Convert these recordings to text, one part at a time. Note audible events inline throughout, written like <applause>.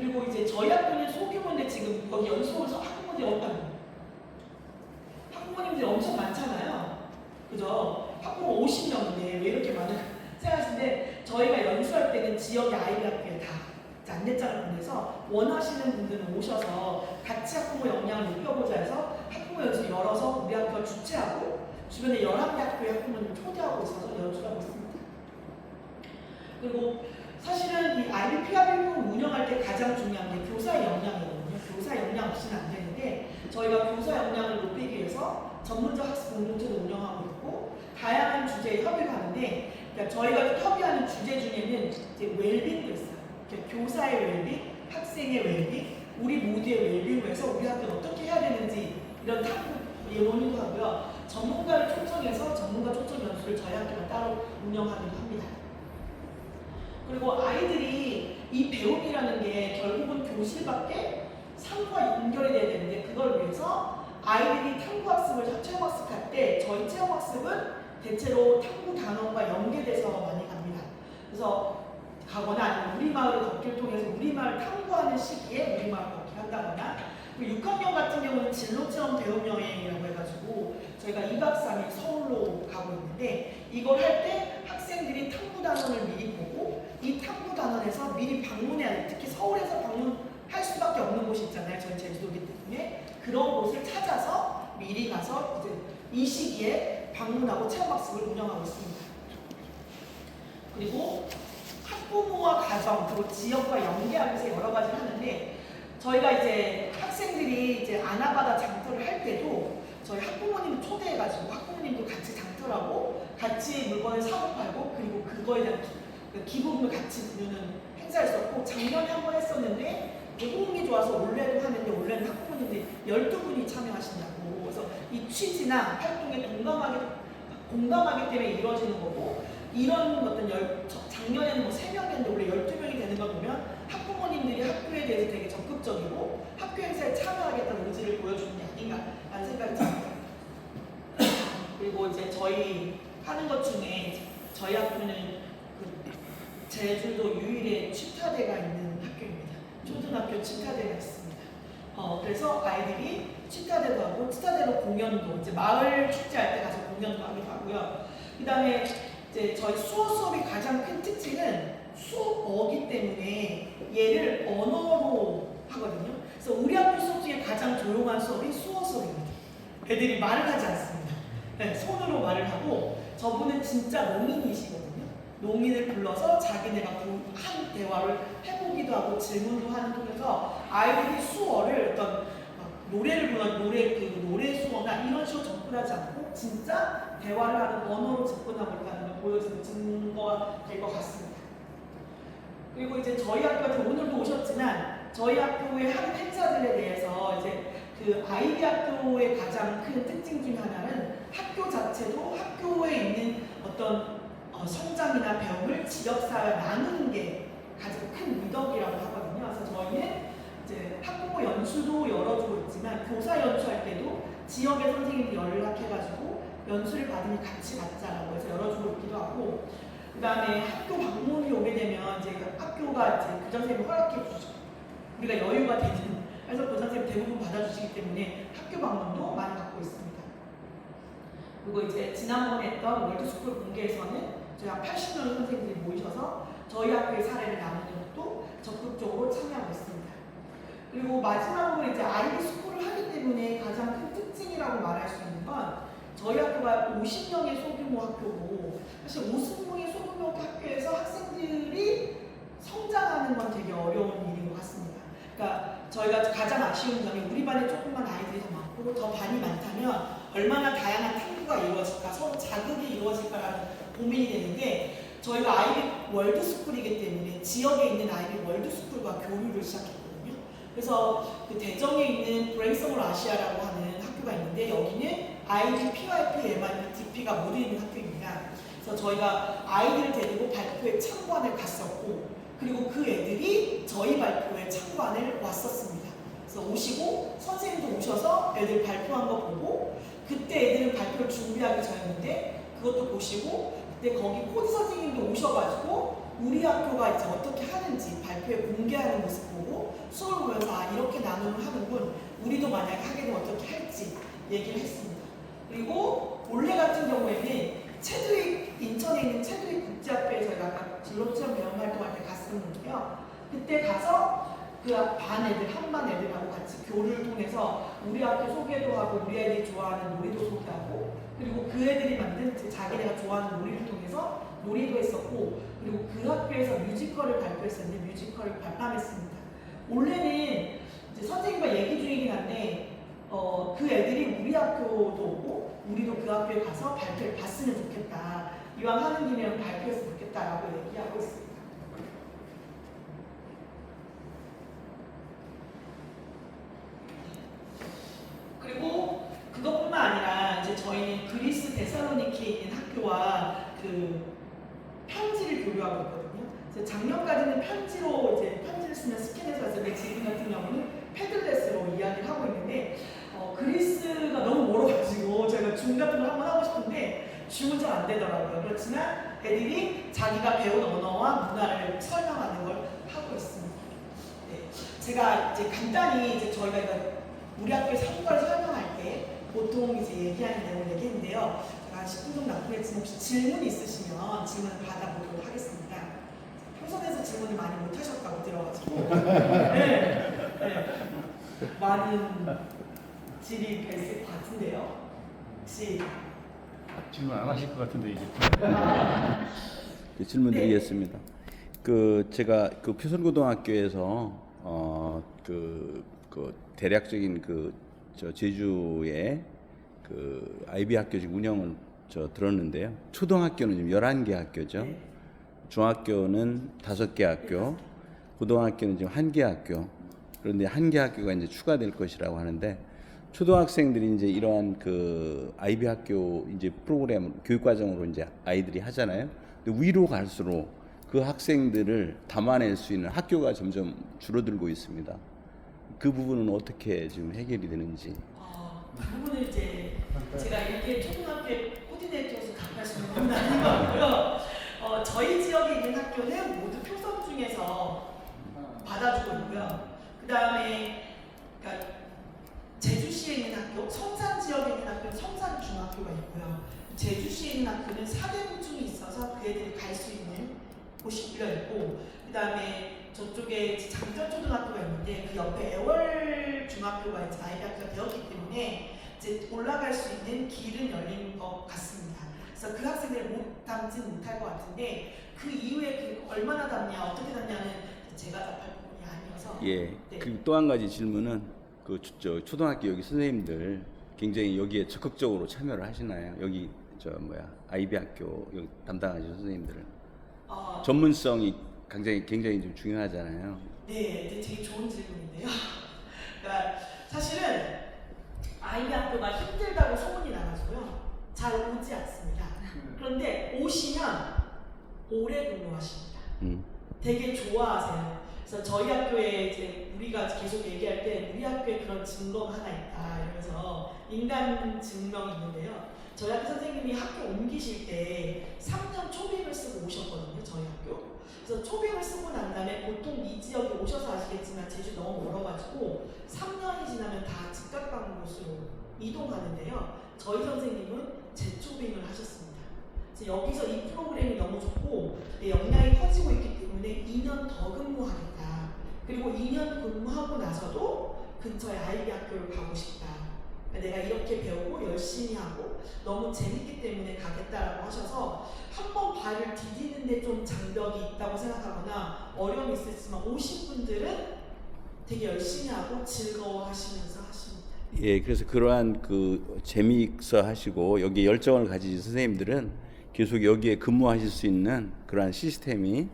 그리고 이제 저희 학교는 소규모인데 지금 여기 연수원에서 학부모들이 어떤 학부모님들이 엄청 많잖아요. 그죠? 학부모 50명인데 왜 이렇게 많은 생각하시는데 저희가 연수할 때는 지역의 아이들 학교에 다 안내장을 보내서 원하시는 분들은 오셔서 같이 학부모 역량을 높여보자 해서 학부모 연수 열어서 우리 학교가 주최하고 주변에 11개 학교의 학부모님 초대하고 있어서 연수하고 있습니다. 그리고 사실은 이 IB 피아빌로 운영할 때 가장 중요한 게 교사의 역량이거든요. 교사 역량 없이는 안 되는데 저희가 교사 역량을 높이기 위해서 전문적 학습 공동체도 운영하고 있고 다양한 주제에 협의를 하는데 그러니까 저희가 협의하는 주제 중에는 이제 웰빙도 있어요. 그러니까 교사의 웰빙, 학생의 웰빙, 우리 모두의 웰빙을 해서 우리 학교는 어떻게 해야 되는지 이런 탐구 예원도 하고요. 전문가를 초청해서 전문가 초청 연수를 저희 학교가 따로 운영하기도 합니다. 그리고 아이들이 이 배움이라는 게 결국은 교실 밖에 삶과 연결이 돼야 되는데 그걸 위해서 아이들이 탐구학습을 체험학습할 때 저희 체험학습은 대체로 탐구 단원과 연계돼서 많이 갑니다. 그래서 가거나 아니면 우리 마을 걷기를 통해서 우리 마을 탐구하는 시기에 우리 마을 걷기 한다거나 그리고 6학년 같은 경우는 진로 체험 배움 여행이라고 해가지고 저희가 2박 3일 서울로 가고 있는데 이걸 할 때 학생들이 탐구 단원을 미리 보고 이 탐구 단원에서 미리 방문해야 돼. 특히 서울에서 방문할 수밖에 없는 곳이 있잖아요. 저희 제주도기 때문에 그런 곳을 찾아서 미리 가서 이제 이 시기에 방문하고 체험학습을 운영하고 있습니다. 그리고 학부모와 가정 그리고 지역과 연계하면서 여러 가지를 하는데 저희가 이제 학생들이 이제 아나바다 장터를 할 때도 저희 학부모님 초대해가지고 학부모님도 같이 장터라고 같이 물건을 사고 팔고 그리고 그거에 대한 기- 그 기부금을 같이 부르는 행사를 했었고 작년에 한 번 했었는데 호응이 좋아서 올해도 하는데 올해는 학부모님들이 12분이 참여하신다고 그래서 이 취지나 활동에 동감하기, 공감하기 때문에 이루어지는 거고 이런 어떤 열, 저- 작년에는 뭐 3명이었는데 올해 12명이 되는 걸 보면 학부모님들이 학교에 대해서 되게 적극적이고 학교 행사에 참여하겠다는 의지를 보여주는 게 아닌가라는 생각이 듭니다. 그리고 이제 저희 하는 것 중에 저희 학교는 그 제주도 유일의 치타대가 있는 학교입니다. 초등학교 치타대가 있습니다. 어, 그래서 아이들이 치타대도 하고 치타대로 공연도 이제 마을 축제할 때 가서 공연도 하기도 하고요. 그 다음에 이제 저희 수어 수업이 가장 큰 특징은 수어이기 때문에 얘를 언어로 하거든요. 그래서 우리 학교 수업 중에 가장 조용한 수업이 수어 수업입니다. 애들이 말을 하지 않습니다. 네, 손으로 말을 하고 저분은 진짜 농인이시거든요. 농인을 불러서 자기네가 그한 대화를 해보기도 하고 질문도 하는 통해서 아이들이 수어를 어떤 막 노래를 부르는 노래 그 노래 수어나 이런 식으로 접근하지 않고 진짜 대화를 하는 언어로 접근하고 있다는 걸 보여주는 증거가 될 것 같습니다. 그리고 이제 저희 학교 같은 오늘도 오셨지만 저희 학교의 하는 행사들에 대해서 이제 그 아이비 학교의 가장 큰 특징 중에 하나는 학교 자체도 학교에 있는 어떤 어, 성장이나 배움을 지역사회 나누는 게 가장 큰 미덕이라고 하거든요. 그래서 저희는 이제 학부모 연수도 열어주고 있지만 교사 연수할 때도 지역의 선생님이 연락해가지고 연수를 받으니 같이 받자라고 해서 열어주고 있기도 하고 그 다음에 학교 방문이 오게 되면 이제 학교가 이제 교장선생님이 허락해 주죠. 우리가 여유가 되는 그래서 교장선생님 대부분 받아주시기 때문에 학교 방문도 많이 받고 있습니다. 그리고 이제 지난번에 했던 월드스쿨 공개에서는 저희 한 80명 선생님들이 모이셔서 저희 학교의 사례를 나누는 것도 적극적으로 참여하고 있습니다. 그리고 마지막으로 이제 아이비 스쿨을 하기 때문에 가장 큰 특징이라고 말할 수 있는 건 저희 학교가 50명의 소규모 학교고 사실 50명의 소규모 학교에서 학생들이 성장하는 건 되게 어려운 일인 것 같습니다. 그러니까 저희가 가장 아쉬운 점이 우리 반에 조금만 아이들이 더 많고 더 반이 많다면 얼마나 다양한 탐구가 이루어질까 서로 자극이 이루어질까라는 고민이 되는데 저희가 아이비 월드스쿨이기 때문에 지역에 있는 아이비 월드스쿨과 교류를 시작했거든요. 그래서 그 대정에 있는 브레이서몰 아시아라고 하는 학교가 있는데 여기는 아이비 PYP, MIP, DP가 모두 있는 학교입니다. 그래서 저희가 아이들을 데리고 발표회 참관을 갔었고 그리고 그 애들이 저희 발표회 참관을 왔었습니다. 그래서 오시고 선생님도 오셔서 애들 발표한 거 보고 그때 애들은 발표를 준비하기 전이었는데 그것도 보시고 근데 거기 코디 선생님도 오셔가지고 우리 학교가 이제 어떻게 하는지 발표에 공개하는 모습 보고 수업을 보면서 아 이렇게 나눔을 하는군 우리도 만약에 하게 되면 어떻게 할지 얘기를 했습니다. 그리고 올해 같은 경우에는 체드윅 인천에 있는 체드윅 국제학교에 저희가 아까 진로체험 경험 활동할 때 갔었는데요. 그때 가서 그 반 애들 한 반 교류를 통해서 우리 학교 소개도 하고 우리 애들이 좋아하는 놀이도 소개하고 그리고 그 애들이 만든 그 자기네가 좋아하는 놀이를 통해서 놀이도 했었고 그리고 그 학교에서 뮤지컬을 발표했었는데 뮤지컬을 발표했습니다. 올해는 이제 선생님과 얘기 중이긴 한데 어, 그 애들이 우리 학교도 오고 우리도 그 학교에 가서 발표를 봤으면 좋겠다. 이왕 하는 김에 발표했으면 좋겠다라고 얘기하고 있습니다. 그리고 그것뿐만 아니라 이제 저희는 그리스 데살로니키에 있는 학교와 그 편지를 교류하고 있거든요. 그래서 작년까지는 편지로 이제 편지를 쓰면 스캔해서 했는데 지금 같은 경우는 패들렛으로 이야기를 하고 있는데 어, 그리스가 너무 멀어가지고 저희가 줌 같은 걸 한번 하고 싶은데 줌은 잘 안 되더라고요. 그렇지만 애들이 자기가 배운 언어와 문화를 설명하는 걸 하고 있습니다. 네. 제가 이제 간단히 이제 저희가 우리 한걸 설명할 때 보통 이제 얘기하는 내용을 얘기했는데요. 제가 한 10분 정도 남겠지만 혹시 질문 있으시면 질문을 받아보도록 하겠습니다. 표선에서 질문을 많이 못 하셨다고 들어가지고 <laughs> 네, 네. 많은 질이 뵀을 것 같은데요. 혹시 질문 안 하실 것 같은데 이제. 그 질문 네. 드리겠습니다. 그 제가 그 표선고등학교에서 어그 그 대략적인 그 저 제주의 그 아이비 학교 지금 운영을 저 들었는데요. 초등학교는 지금 11개 학교죠. 네. 중학교는 다섯 개 학교, 고등학교는 지금 한개 학교. 그런데 한개 학교가 이제 추가될 것이라고 하는데 초등학생들이 이제 이러한 그 아이비 학교 이제 프로그램 교육 과정으로 이제 아이들이 하잖아요. 근데 위로 갈수록 그 학생들을 담아낼 수 있는 학교가 점점 줄어들고 있습니다. 그 부분은 어떻게 지금 해결이 되는지. 어, 그 부분을 이제 제가 이렇게 초등학교에 코디네이터로서 답할 수 있는 건 아닌 것 같고요. 어, 저희 지역에 있는 학교는 모두 표선 중에서 받아주고 있고요. 그 다음에 그러니까 제주시에 있는 학교, 성산 지역에 있는 학교는 성산 중학교가 있고요. 제주시에 있는 학교는 사대부중이 있어서 그 애들이 갈 수 있는 곳이 열려 있고, 그 다음에 저쪽에 장전 초등학교가 있는데 그 옆에 애월 중학교가 이제 아이비 학교가 되었기 때문에 이제 올라갈 수 있는 길은 열린 것 같습니다. 그래서 그 학생들을 못 담진 못할 것 같은데 그 이후에 그 얼마나 담냐 어떻게 담냐는 제가 답할 부분이 아니어서 예. 네. 그리고 또 한 가지 질문은 그 초- 저 초등학교 여기 선생님들 굉장히 여기에 적극적으로 참여를 하시나요? 여기 저 뭐야 아이비 학교 여기 담당하시는 선생님들은 어, 전문성이 굉장히 굉장히 좀 중요하잖아요. 네, 네, 되게 좋은 질문인데요. <laughs> 그러니까 사실은 아이비 학교가 힘들다고 소문이 나가지고요. 잘 오지 않습니다. 그런데 오시면 오래 근무하십니다. 음. 되게 좋아하세요. 그래서 저희 학교에 이제 우리가 계속 얘기할 때 우리 학교에 그런 증거가 하나 있다 이러면서 인간 증명이 있는데요. 저희 학교 선생님이 학교 옮기실 때 3년 초빙을 쓰고 오셨거든요. 저희 학교. 그래서 초빙을 쓰고 난 다음에 보통 이 지역에 오셔서 아시겠지만 제주 너무 멀어가지고 3년이 지나면 다 직각 가는 곳으로 이동하는데요. 저희 선생님은 재초빙을 하셨습니다. 그래서 여기서 이 프로그램이 너무 좋고 내 역량이 커지고 있기 때문에 2년 더 근무하겠다. 그리고 2년 근무하고 나서도 근처에 아이비 학교를 가고 싶다. 그러니까 내가 이렇게 배우고 열심히 하고 너무 재밌기 때문에 가겠다라고 하셔서 한 번 발을 디디는데 좀 장벽이 있다고 생각하거나 어려움이 있으시지만 오신 분들은 되게 열심히 하고 즐거워하시면서 하십니다. 예, 그래서 그러한 그 재미있어 하시고 여기 열정을 가지신 선생님들은 계속 여기에 근무하실 수 있는 그러한 시스템이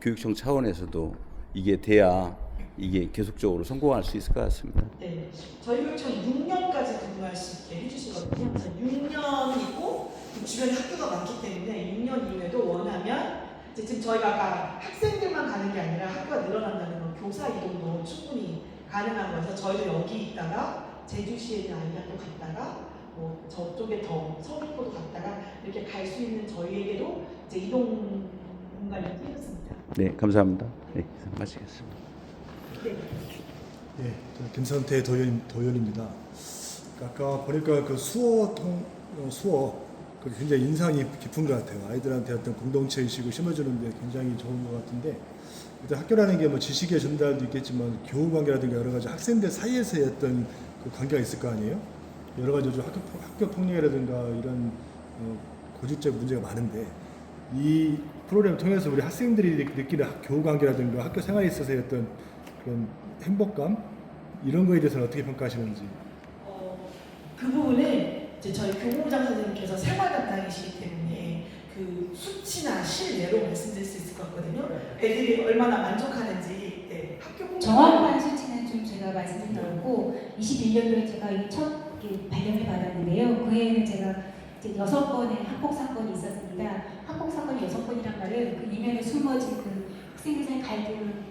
교육청 차원에서도 이게 돼야 이게 계속적으로 성공할 수 있을 것 같습니다. 네, 저희 교육청 6년까지 근무할 수 있게 해주시거든요. 그래서 6년이고 주변에 학교가 많기 때문에 6년 이후에도 원하면 이제 지금 저희가 아까 학생들만 가는 게 아니라 학교가 늘어난다는 건 교사 이동도 충분히 가능한 거라서 저희도 여기 있다가 제주시에 있는 아이 학교 갔다가 뭐 저쪽에 더 서귀포도 갔다가 이렇게 갈 수 있는 저희에게도 이제 이동 공간이 생겼습니다. 네, 감사합니다. 네, 마치겠습니다. 네. 예, 저 김선태 도연, 도연입니다. 아까 보니까 그 수어 통, 어, 수어 그 굉장히 인상이 깊은 것 같아요. 아이들한테 어떤 공동체 의식을 심어주는 데 굉장히 좋은 것 같은데 일단 학교라는 게 뭐 지식의 전달도 있겠지만 교우 관계라든가 여러 가지 학생들 사이에서의 어떤 그 관계가 있을 거 아니에요? 여러 가지 학교, 학교 폭력이라든가 이런 어, 고질적 문제가 많은데 이 프로그램을 통해서 우리 학생들이 느끼는 학- 교우 관계라든가 학교 생활에 있어서의 어떤 그런 행복감 이런 거에 대해서는 어떻게 평가하시는지 어, 그 부분은 이제 저희 교무부장 선생님께서 생활 담당이시기 때문에 그 수치나 실내로 말씀드릴 수 있을 것 같거든요. 애들이 얼마나 만족하는지 네, 학교 정확한 수치는 좀 제가 말씀드렸고 21년도에 제가 이 첫 발령을 받았는데요. 그 해에는 제가 이제 여섯 건의 학폭 사건이 있었습니다. 학폭 사건이 여섯 건이란 말은 그 이면에 숨어진 그 학생들 사이 갈등은 더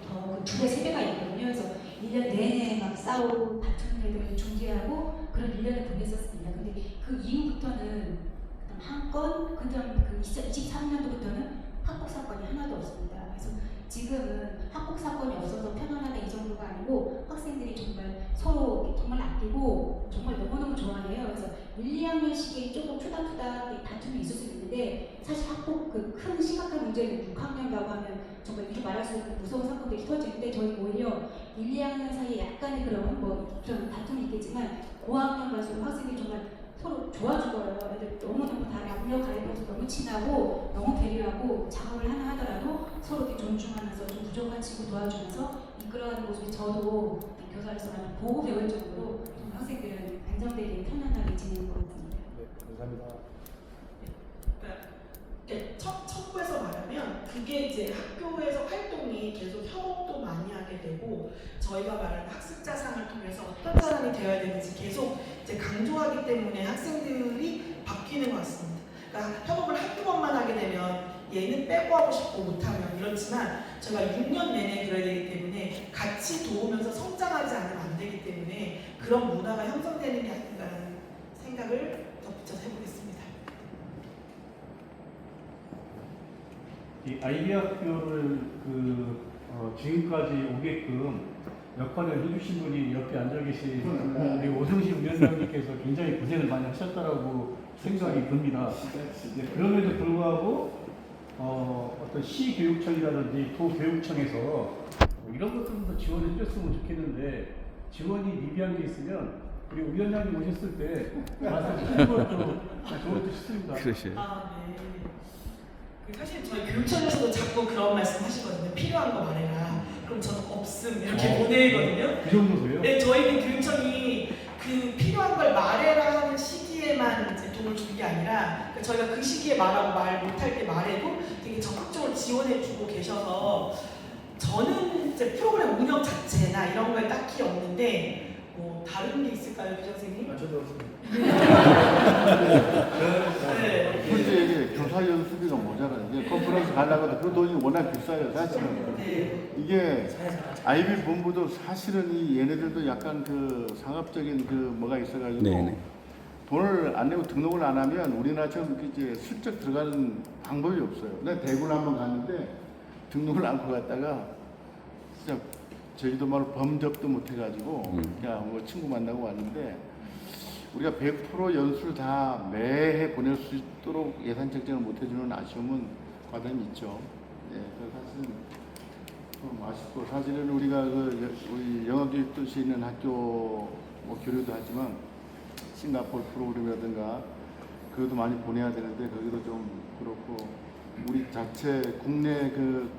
두 배, 세 배가 있거든요. 그래서 1년 내내 막 싸우고 다투는 애들을 중재하고 그런 1년을 보냈었습니다. 근데 그 이후부터는 한 건, 그 다음 그 23년도부터는 학폭 사건이 하나도 없습니다. 그래서 지금은 학폭 사건이 없어서 편안하다 이 정도가 아니고 학생들이 정말 서로 정말 아끼고 정말 너무너무 좋아해요. 그래서 1, 2학년 시기에 조금 투닥투닥 다툼이 있을 수 있는데 사실 학폭 그 큰 심각한 문제는 6학년 가고 하면 정말 이루 말할 수 없는 무서운 사건들이 터지는데 저희 오히려 1, 2학년 사이에 약간의 그런 뭐좀 다툼이 있겠지만 고학년 갈수록 학생들이 정말 서로 좋아 죽어요. 애들 너무너무 다 남녀 가리면서 너무 친하고 너무 배려하고 작업을 하나 하더라도 서로 이렇게 존중하면서 좀 부족한 친구 도와주면서 이끌어가는 모습이 저도 교사로서 보고 배울 정도로 학생들은 안정되게 편안하게 지내는 것. 네, 감사합니다. 네, 첫, 첨부해서 말하면 그게 이제 학교에서 활동이 계속 협업도 많이 하게 되고 저희가 말하는 학습 자산을 통해서 어떤 사람이 되어야 되는지 계속 이제 강조하기 때문에 학생들이 바뀌는 것 같습니다. 그러니까 협업을 한두 번만 하게 되면 얘는 빼고 하고 싶고 못하면 이렇지만 저희가 6년 내내 그래야 되기 때문에 같이 도우면서 성장하지 않으면 안 되기 때문에 그런 문화가 형성되는 게 아닌가라는 생각을 덧붙여서 해보겠습니다. 이 아이비 학교를 그 어, 지금까지 오게끔 역할을 해주신 분이 옆에 앉아 계신 우리 오승식 위원장님께서 굉장히 고생을 많이 하셨다라고 생각이 듭니다. 네, 그럼에도 불구하고 어, 어떤 시교육청이라든지 도교육청에서 뭐 이런 것들도 지원해 주셨으면 좋겠는데 지원이 미비한 게 있으면 우리 위원장님 오셨을 때 힘으로 좀 좋을 듯 싶습니다. 그러시. 아, 네. 그 사실 저희 교육청에서도 자꾸 그런 말씀 하시거든요. 필요한 거 말해라. 그럼 저는 없음 이렇게 어. 보내거든요. 그 정도세요? 네, 저희는 교육청이 그 필요한 걸 말해라 하는 시기에만 이제 돈을 주는 게 아니라 그 저희가 그 시기에 말하고 말 못할 때 말해도 되게 적극적으로 지원해주고 계셔서 저는 이제 프로그램 운영 자체나 이런 거에 딱히 없는데 뭐 다른 게 있을까요, 교장 선생님? 아, 저도 <laughs> 네. 문제 교사 연수비가 모자라요. 컨퍼런스 가려고 해도 그 돈이 워낙 비싸요, 사실은. 네. 이게 아이비 본부도 사실은 이 얘네들도 약간 그 상업적인 그 뭐가 있어가지고 네네. 돈을 안 내고 등록을 안 하면 우리나라처럼 이렇게 이제 슬쩍 들어가는 방법이 없어요. 내가 대구를 한번 갔는데 등록을 안고 갔다가 진짜 제주도 말로 범접도 못 해가지고 음. 그냥 뭐 친구 만나고 왔는데 우리가 100% 연수를 다 매해 보낼 수 있도록 예산 책정을 못 해주는 아쉬움은 과담이 있죠. 예, 그래서 사실은 좀 아쉽고 사실은 우리가 그 여- 우리 영어교육 도시 있는 학교 뭐 교류도 하지만 싱가포르 프로그램이라든가 그것도 많이 보내야 되는데 거기도 좀 그렇고 우리 자체 국내 그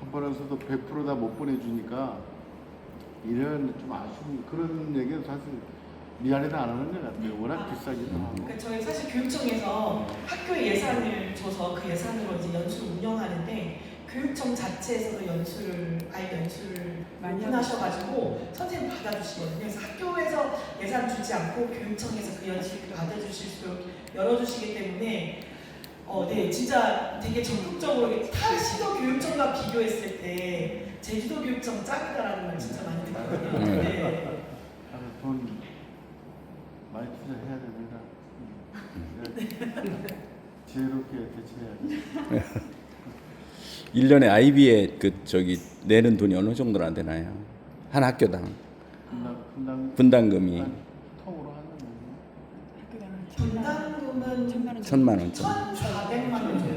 컨퍼런스도 100%다 못 보내주니까 이런 좀 아쉬운 그런 얘기는 사실 미안해도 안 하는 것 같아요. 워낙 비싸기도 하고. 그러니까 저희 사실 교육청에서 학교 예산을 줘서 그 예산으로 이제 연수를 운영하는데 교육청 자체에서도 연수를 아이 연수를 많이 하셔가지고 선생님 받아주시거든요. 그래서 학교에서 예산 주지 않고 교육청에서 그 연수를 받아주실 수 열어주시기 때문에 어, 네, 진짜 되게 적극적으로 타 시도 교육청과 비교했을 때 제주도 교육청 짱이다라는 말 진짜 많이 듣거든요. 네. 돈 많이 투자해야 됩니다. 음. 지혜롭게 대처해야죠. 1년에 아이비에 그 저기 내는 돈이 어느 정도나 되나요? 한 학교당. 분당 분당 한 통으로 하는 분담금은 천만 원. 1,400만 원 정도 이제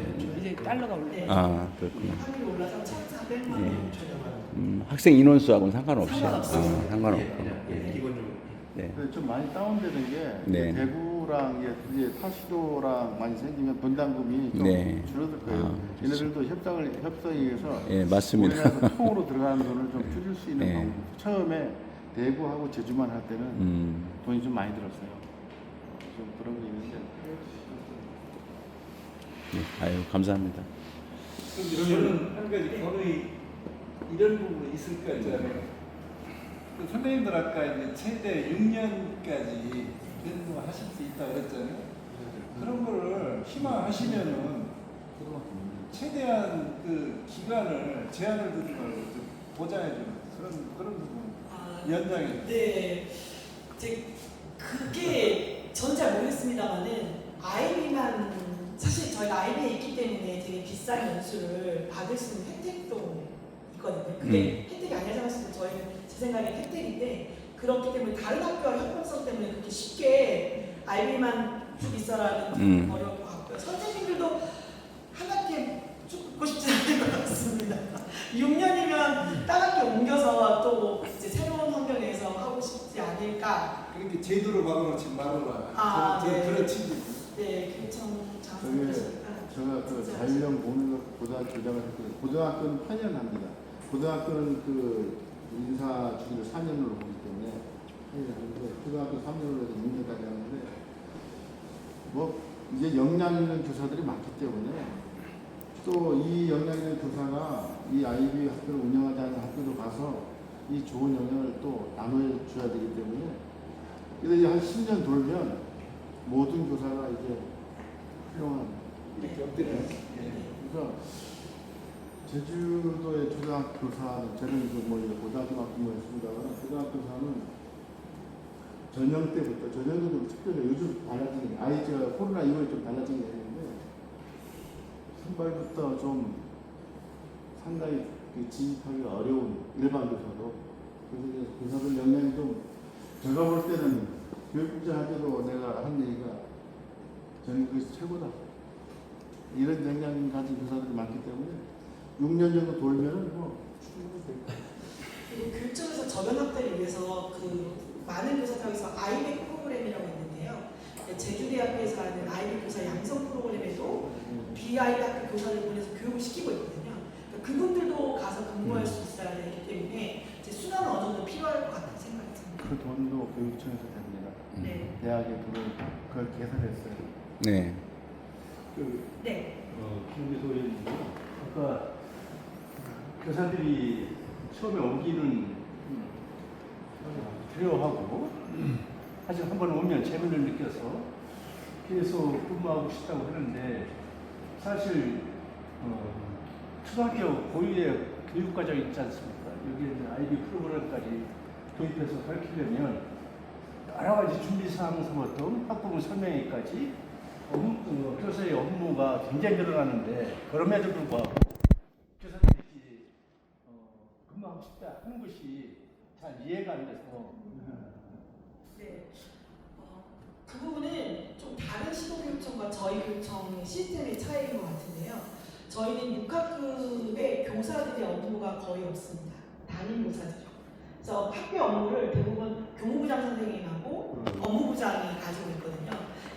달러가 올라. 네. 아 그렇군요. 확률이 올라서 1,400만 원 정도 음, 학생 인원수하고는 상관없이 상관없어요. 어, 상관없고. 예, 예. 기본적으로. 네. 근데 좀 많이 다운되는 게 네. 대구랑 이제 이제 타수도랑 많이 생기면 분담금이 좀 네. 줄어들 거예요. 아, 얘네들도 협상을 협상에 의해서 예, 맞습니다. 우리나라에서 통으로 <laughs> 들어가는 돈을 좀 줄일 수 있는 네. 방법. 처음에 대구하고 제주만 할 때는 음, 돈이 좀 많이 들었어요. 좀 그런 게 있는데 네. 아유 감사합니다. 저는 한 가지 거의 이런 부분이 있을 것 같잖아요. 그 선생님들 아까 이제 최대 6년까지 근무 하실 수 있다 그랬잖아요. 그런 거를 희망하시면은 최대한 그 기간을 제한을 두지 말고 좀 보장해 주는 그런 그런 부분 아, 연장해 네, 이제 그게 전 잘 모르겠습니다만은 아이비만 사실 저희가 아이비에 있기 때문에 되게 비싼 연수를 받을 수 있는 혜택도 있거든요. 그게 혜택이 아니라고 하시면 저희는 제 생각엔 혜택인데 그렇기 때문에 다른 학교와 협동성 때문에 그렇게 쉽게 아이비만 쭉 있어라는 음. 어려울 것 같고요. 선생님들도 한 학기에 쭉 붙고 싶지 않을 것 같습니다. <laughs> 6년이면 딴 학교 옮겨서 또 이제 새로운 환경에서 하고 싶지 않을까. 그렇게 제도로 막아놓지 말아라. 아, 저는 네. 그런 취지. 저게. 제가 그 자율형 공인학 고등학교 교장을 했거든요. 고등학교는 8년 합니다. 고등학교는 그 인사 주기를 4년으로 보기 때문에 8년 하는데 초등학교 3년으로 해서 6년까지 하는데 뭐 이제 역량 있는 교사들이 많기 때문에 또 이 역량 있는 교사가 이 아이비 학교를 운영하지 않는 학교도 가서 이 좋은 영향을 또 나눠줘야 되기 때문에 그래서 이제 한 10년 돌면 모든 교사가 이제 훌륭한 이렇게 엎드려. 예. 그래서 제주도의 초등학교 교사는 저는 그뭐 고등학교 근무했습니다만 고등학교 교사는 전형 때부터 전형도 좀 특별히 요즘 달라진 게 아이 저 코로나 이후에 좀 달라진 게 있는데 선발부터 좀 상당히 그 진입하기가 어려운 일반 교사도 그래서 이제 교사들 역량이 좀 제가 볼 때는 교육부장한테도 내가 한 얘기가 전국에서 최고다. 이런 역량 가진 교사들이 많기 때문에 6년 정도 돌면은 뭐 충분히 될 거예요. 그리고 교육청에서 저변 확대를 위해서 그 많은 교사들에서 아이백 프로그램이라고 있는데요. 네, 제주대학교에서 하는 아이백 교사 양성 프로그램에도 비아이비 학교 교사를 보내서 교육을 시키고 있거든요. 그러니까 그분들도 가서 근무할 수 있어야 되기 때문에 이제 수단은 어느 정도 필요할 것 같다는 생각이 듭니다. 그 돈도 교육청에서 됩니다. 네. 대학에 그걸 계산했어요. 네. 그 네. 어, 김우기 소위원님, 아까 교사들이 처음에 오기는 두려워하고 사실 한 번 오면 재미를 느껴서 계속 근무하고 싶다고 하는데 사실 어, 초등학교 고유의 교육과정이 있지 않습니까? 여기에 아이비 프로그램까지 도입해서 가르치려면 여러 가지 준비사항서부터 학부모 설명회까지 교사의 업무가 굉장히 늘어나는데 그럼에도 불구하고 교사들이 어, 근무하고 싶다 하는 것이 잘 이해가 안 돼서 네. 어, 그 부분은 좀 다른 시도교육청과 저희 교육청의 시스템의 차이인 것 같은데요. 저희는 6학급의 교사들의 업무가 거의 없습니다. 담임 교사들이요. 그래서 학교 업무를 대부분 교무부장 선생님하고 업무부장이 가지고 있거든요.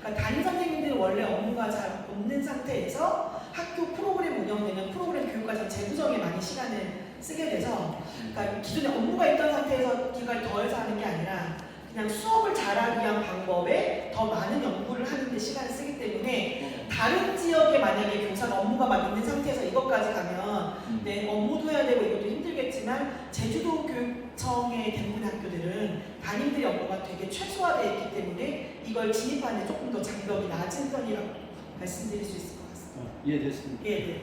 그러니까 담임 선생님들은 원래 업무가 잘 없는 상태에서 학교 프로그램 운영되는 프로그램 교육과정 재구성에 많이 시간을 쓰게 돼서 그러니까 기존에 업무가 있던 상태에서 기간을 더해서 하는 게 아니라 그냥 수업을 잘하기 위한 방법에 더 많은 연구를 하는 데 시간을 쓰기 때문에 다른 지역에 만약에 교사가 업무가 막 있는 상태에서 이것까지 가면 네, 업무도 해야 되고 이것도 힘들 겠지만 제주도 교육청의 대부분 학교들은 담임들의 업무가 되게 최소화되어 있기 때문에 이걸 진입하는 데 조금 더 장벽이 낮은 편이라고 말씀드릴 수 있을 것 같습니다. 어, 이해됐습니다. 예, 네.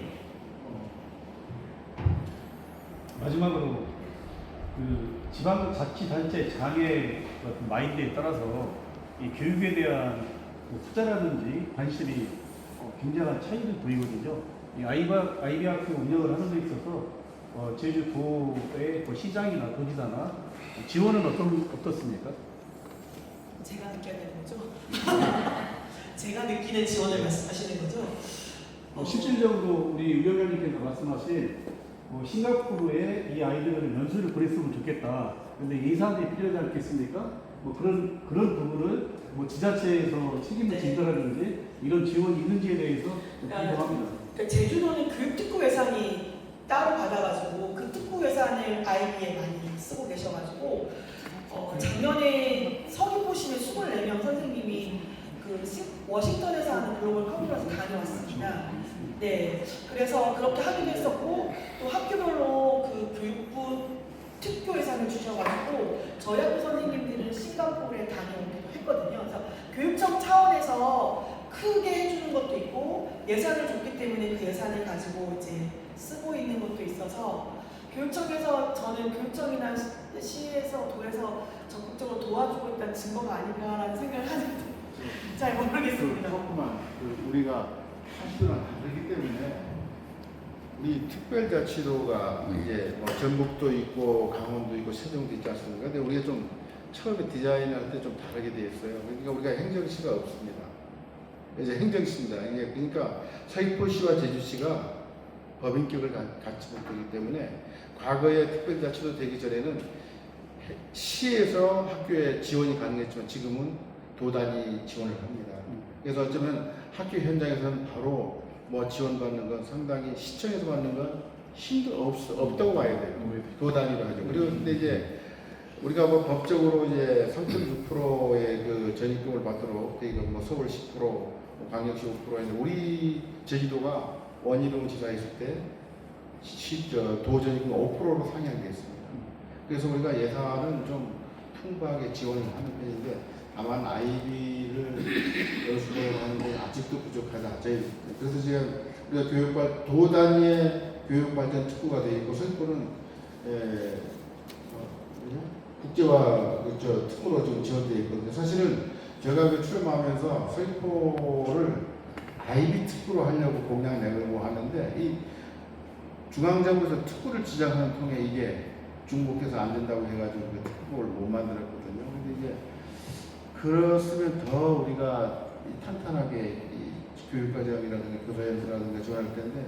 어, 마지막으로 그 지방자치단체 장애 같은 마인드에 따라서 이 교육에 대한 그 투자라든지 관심이 어, 굉장한 차이를 보이거든요. 이 아이바, 아이비 학교 운영을 하는 데 있어서 어, 제주도의 그 시장이나 도지사나 지원은 어떤 어떻습니까? 제가 느껴야 되는 거죠? 제가 느끼는 지원을 말씀하시는 거죠? 어, 어, 실질적으로 우리 위원장님께서 말씀하신 뭐 싱가포르에 이 아이들을 연수를 보냈으면 좋겠다. 근데 예산이 필요하지 않겠습니까? 뭐 그런 그런 부분을 뭐 지자체에서 책임을 네. 진다라든지 이런 지원이 있는지에 대해서 궁금합니다. 그러니까 제주도는 교육특구 예산이 따로 받아가지고 그 특구 예산을 아이비에 많이 쓰고 계셔가지고 어, 작년에 서귀 보시면 24명 선생님이 그 시- 워싱턴에서 하는 글로벌 컨퍼런스 다녀왔습니다. 네, 그래서 그렇게 하기도 했었고 또 학교별로 그 교육부 특교 예산을 주셔가지고 저희 학교 선생님들은 싱가포르에 다녀오기도 했거든요. 그래서 교육청 차원에서 크게 해주는 것도 있고 예산을 줬기 때문에 그 예산을 가지고 이제 쓰고 있는 것도 있어서 교육청에서 저는 교육청이나 시- 시에서 도에서 적극적으로 도와주고 있다는 증거가 아닌가라는 생각을 하는데 잘그 모르겠습니다. 조금만 그 우리가 학교랑 다르기 때문에 우리 특별자치도가 이제 뭐 전북도 있고 강원도 있고 세종도 있지 않습니까? 근데 우리가 좀 처음에 디자인할 때 좀 다르게 돼 있어요. 그러니까 우리가 행정시가 없습니다. 이제 행정시입니다. 이게 그러니까 서귀포시와 제주시가 법인격을 가- 갖지 못하기 때문에 과거에 특별자치도 되기 전에는 해- 시에서 학교에 지원이 가능했지만 지금은 도단이 지원을 합니다. 그래서 어쩌면 학교 현장에서는 바로 뭐 지원받는 건 상당히 시청에서 받는 건 힘들 없, 없다고 봐야 돼요. 도단위로 하죠. 그리고 근데 이제 우리가 뭐 법적으로 이제 3.6%의 그 전입금을 받도록 이거 뭐 서울 10%, 뭐 광역시 5% 해서 우리 제주도가 원희룡 지사 있을 때 시, 저, 도전입금 5%로 상향됐습니다. 그래서 우리가 예산은 좀 풍부하게 지원을 하는 편인데 다만 아이비를 연수를 하는데 아직도 부족하다. 그래서 지금 우리가 교육발 도 단위의 교육발전 특구가 되어 있고 서귀포는 에, 어? 국제화 그저 특구로 지금 지원되어 있거든요. 사실은 제가 그 출마하면서 서귀포를 아이비 특구로 하려고 공약 내고 하는데 이 중앙정부에서 특구를 지정하는 통에 이게 중복해서 안 된다고 해가지고 그 특구를 못 만들었거든요. 근데 이제 그렇으면 더 우리가 이 탄탄하게 이 교육과정이라든가 교사연수라든가 지원할 텐데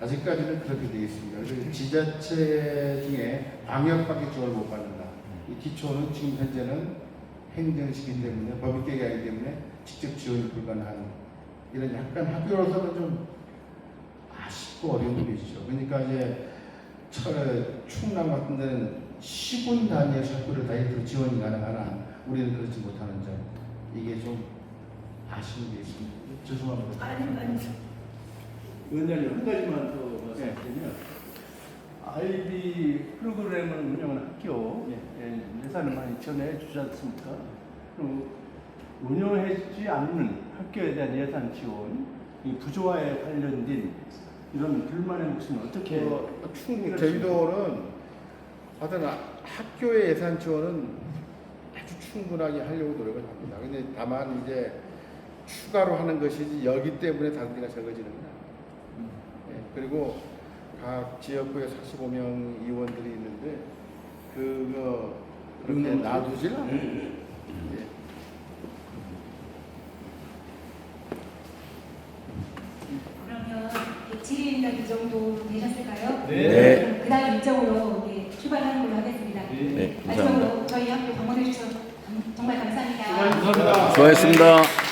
아직까지는 그렇게 되어 있습니다. 그래서 지자체 중에 방역밖에 지원을 못 받는다. 이 기초는 지금 현재는 행정시기 때문에 법인격이 아니기 때문에 직접 지원이 불가능한 이런 약간 학교로서는 좀 아쉽고 어려운 부분이 있죠. 그러니까 이제 철, 충남 같은 데는 시군 단위의 학교를 다이어트 지원이 가능한 한 우리는 그렇지 못하는 점 이게 좀 아쉬운 게 있습니다. 죄송합니다. 아니 아니 위원장님 한 가지만 더 말씀드리면 아이비 프로그램을 운영하는 학교 예, 예산을 많이 지원해 주지 않습니까? 그리고 운영하지 않는 학교에 대한 예산 지원, 이 부조화에 관련된 이런 불만의 몫은 어떻게 어, 충분히 제주도는 하여튼 학교의 예산 지원은 아주 충분하게 하려고 노력을 합니다. 근데 다만 이제 추가로 하는 것이지 여기 때문에 다른 데가 적어지는 건 아닙니다. 예, 그리고 각 지역구에 45명 의원들이 있는데 그거 그렇게 음, 놔두질 않아요. 네. 예. 그러면 질의응답 이 정도 되셨을까요? 네. 그럼 그다음 일정으로 이제 출발하는 걸로 하겠습니다. 네, 감사합니다. 마지막으로 저희 학교 방문해 주셔서 정말 감사합니다. 감사합니다. 수고하셨습니다.